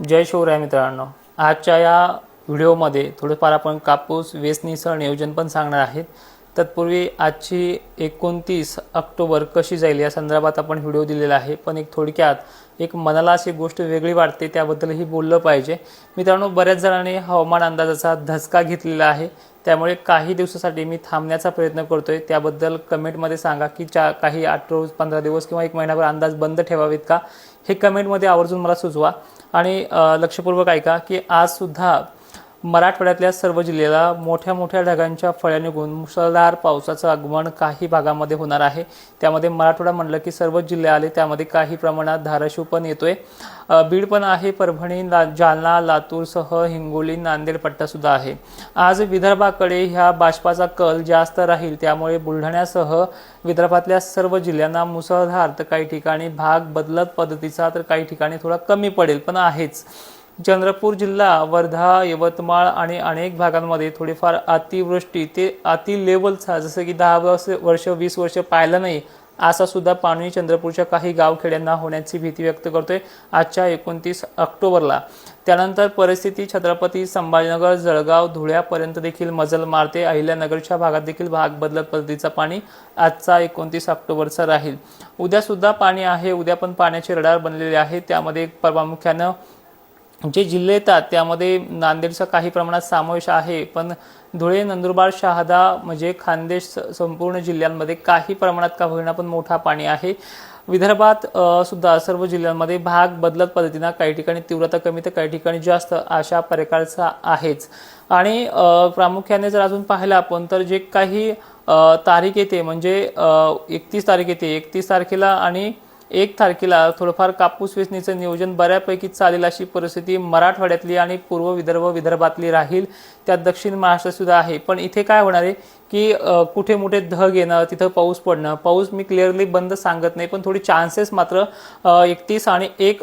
जय शिवराय मित्रांनो. आजच्या या व्हिडिओमध्ये थोडंफार आपण कापूस वेचणीसह नियोजन पण सांगणार आहेत. तत्पूर्वी आजची एकोणतीस ऑक्टोबर कशी जाईल या संदर्भात आपण व्हिडिओ दिलेला आहे. पण एक थोडक्यात एक मनाला अशी गोष्ट वेगळी वाटते त्याबद्दलही बोललं पाहिजे. मित्रांनो बऱ्याच जणांनी हवामान अंदाजाचा धसका घेतलेला आहे. त्यामुळे काही दिवसासाठी मी थांबण्याचा प्रयत्न करतोय. त्याबद्दल कमेंटमध्ये सांगा की चा काही आठ रोज पंधरा दिवस किंवा एक महिनाभर अंदाज बंद ठेवावेत का? हे कमेंटमध्ये आवर्जून मला सुचवा. आणि लक्षपूर्वक ऐका की आजसुद्धा मराठवाड्यातल्या सर्व जिल्ह्याला मोठ्या मोठ्या ढगांच्या फळ्या निघून मुसळधार पावसाचं आगमन काही भागामध्ये होणार आहे. त्यामध्ये मराठवाडा म्हणलं की सर्व जिल्हे आले त्यामध्ये काही प्रमाणात धाराशिव पण येतोय. बीड पण आहे परभणी ला जालना लातूरसह हिंगोली नांदेड पट्टासुद्धा आहे. आज विदर्भाकडे ह्या बाष्पाचा कल जास्त राहील त्यामुळे बुलढाण्यासह विदर्भातल्या सर्व जिल्ह्यांना मुसळधार तर काही ठिकाणी भाग बदलत पद्धतीचा तर काही ठिकाणी थोडा कमी पडेल पण आहेच. चंद्रपूर जिल्हा वर्धा यवतमाळ आणि अनेक भागांमध्ये थोडीफार अतिवृष्टी ते अति लेवलचा जसं की दहा वर्ष वर्ष वीस वर्ष पाहिलं नाही असा सुद्धा पाणी चंद्रपूरच्या काही गावखेड्यांना होण्याची भीती व्यक्त करतोय आजच्या एकोणतीस ऑक्टोबरला. त्यानंतर परिस्थिती छत्रपती संभाजीनगर जळगाव धुळ्यापर्यंत देखील मजल मारते. अहिल्यानगरच्या भागात देखील भाग बदलत पद्धतीचा पाणी आजचा एकोणतीस ऑक्टोबरचा राहील. उद्या सुद्धा पाणी आहे उद्या पण पाण्याचे रडार बनलेले आहे. त्यामध्ये प्रामुख्यानं जे जिल्हे येतात त्यामध्ये नांदेडचा काही प्रमाणात समावेश आहे पण धुळे नंदुरबार शहादा म्हणजे खानदेश स- संपूर्ण जिल्ह्यांमध्ये काही प्रमाणात का होईना पण मोठा पाणी आहे. विदर्भात सुद्धा सर्व जिल्ह्यांमध्ये भाग बदलत पद्धतीनं काही ठिकाणी तीव्रता कमी तर काही ठिकाणी जास्त अशा प्रकारचा आहेच. आणि प्रामुख्याने जर अजून पाहिलं आपण तर जे काही तारीख येते म्हणजे एकतीस तारीख येते. एकतीस तारखेला आणि एक तारखेला थोडंफार कापूस वेचणीचं नियोजन बऱ्यापैकी चालेल अशी परिस्थिती मराठवाड्यातली आणि पूर्व विदर्भ विदर्भातली राहील. त्यात दक्षिण महाराष्ट्रसुद्धा आहे. पण इथे काय होणार आहे की कुठे मोठे धग येणं तिथं पाऊस पडणं पाऊस मी क्लिअरली बंद सांगत नाही पण थोडी चान्सेस मात्र एकतीस आणि एक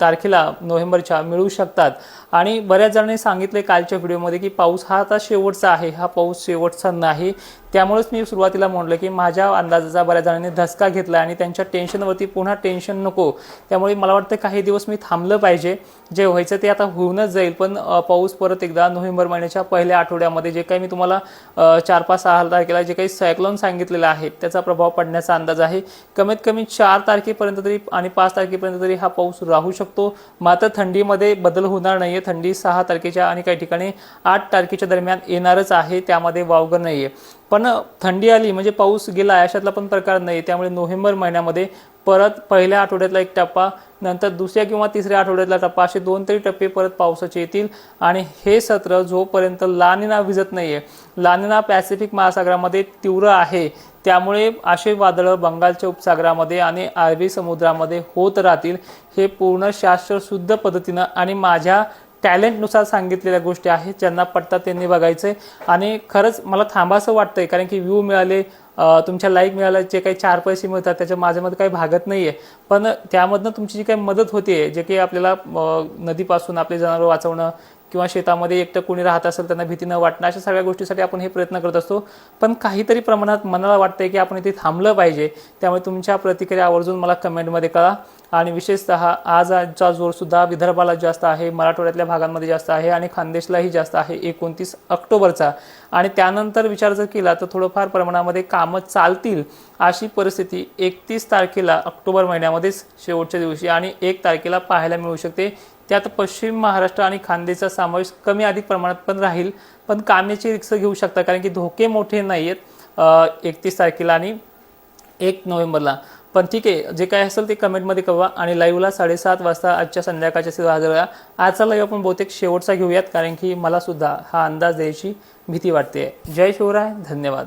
तारखेला नोव्हेंबरच्या मिळू शकतात. आणि बऱ्याच जणांनी सांगितले कालच्या व्हिडिओमध्ये की पाऊस हा आता शेवटचा आहे. हा पाऊस शेवटचा नाही. त्यामुळेच मी सुरुवातीला म्हणलं की माझ्या अंदाजाचा बऱ्याच जणांनी धसका घेतला आणि त्यांच्या टेन्शनवरती पुन्हा टेन्शन नको. त्यामुळे मला वाटतं काही दिवस मी थांबलं पाहिजे. जे व्हायचं ते आता होऊनच जाईल. पण पाऊस परत एकदा नोव्हेंबर महिन्याच्या पहिल्या आठवड्यामध्ये जे काही मी तुम्हाला चार पाच सहा तारखेला जे काही सायक्लोन सांगितलेलं आहे त्याचा प्रभाव पडण्याचा अंदाज आहे. कमीत कमी चार तारखेपर्यंत तरी आणि पाच तारखेपर्यंत तरी हा पाऊस राहू शकतो. मात्र थंडीमध्ये बदल होणार नाही आहे थंडी सहा तारखेच्या आणि काही ठिकाणी आठ तारखेच्या दरम्यान येणारच आहे. त्यामध्ये वावगं आहे पण थंडी आली म्हणजे पाऊस गेला अशातला पण प्रकार नाही. त्यामुळे नोव्हेंबर महिन्यामध्ये परत पहिल्या आठवड्यातला एक टप्पा नंतर दुसऱ्या किंवा तिसऱ्या आठवड्यातला टप्पा असे दोन तरी टप्पे परत पावसाचे येतील. आणि हे सत्र जोपर्यंत लानिना विजत आहे लानिना पॅसिफिक महासागरामध्ये तीव्र आहे. त्यामुळे असे वादळं बंगालच्या उपसागरामध्ये आणि अरबी समुद्रामध्ये होत राहतील हे पूर्ण शास्त्रशुद्ध पद्धतीनं आणि माझ्या टॅलेंटनुसार सांगितलेल्या गोष्टी आहेत ज्यांना पटतात त्यांनी बघायचं आणि खरंच मला थांबासं वाटतंय कारण की व्ह्यू मिळाले तुमच्या लाईक मिळाले जे काही चार पैसे मिळतात त्याच्या माझ्यामध्ये काही भागत नाही आहे पण त्यामधनं तुमची जी काही मदत होते जे काही आपल्याला नदीपासून आपले जनावर वाचवणं किंवा शेतामध्ये एकटं कोणी राहत असेल त्यांना भीती न वाटणं अशा सगळ्या गोष्टीसाठी आपण हे प्रयत्न करत असतो. पण काहीतरी प्रमाणात मनाला वाटतंय की आपण इथे थांबलं पाहिजे. त्यामुळे तुमच्या प्रतिक्रिया आवर्जून मला कमेंटमध्ये कळा. आणि विशेषतः आज आजचा जोरसुद्धा विदर्भाला जास्त आहे मराठवाड्यातल्या भागांमध्ये जास्त आहे आणि खानदेशलाही जास्त आहे एकोणतीस ऑक्टोबरचा. आणि त्यानंतर विचार जर केला तर थोडंफार प्रमाणामध्ये कामं चालतील अशी परिस्थिती एकतीस तारखेला ऑक्टोबर महिन्यामध्येच शेवटच्या दिवशी आणि एक तारखेला पाहायला मिळू शकते. त्यात पश्चिम महाराष्ट्र आणि खानदेशचा समावेश कमी अधिक प्रमाणात पण राहील. पण कामेची रिक्स घेऊ शकता कारण की धोके मोठे नाही आहेत एकतीस तारखेला आणि एक नोव्हेंबरला. पण ठीक आहे जे काय असेल ते कमेंटमध्ये कळवा. आणि लाईव्हला साडेसात वाजता आजच्या संध्याकाळच्या सिद्ध हजर राहा आजचा लाईव्ह आपण बहुतेक शेवटचा घेऊयात कारण की मला सुद्धा हा अंदाज द्यायची भीती वाटते जय शिवराय धन्यवाद.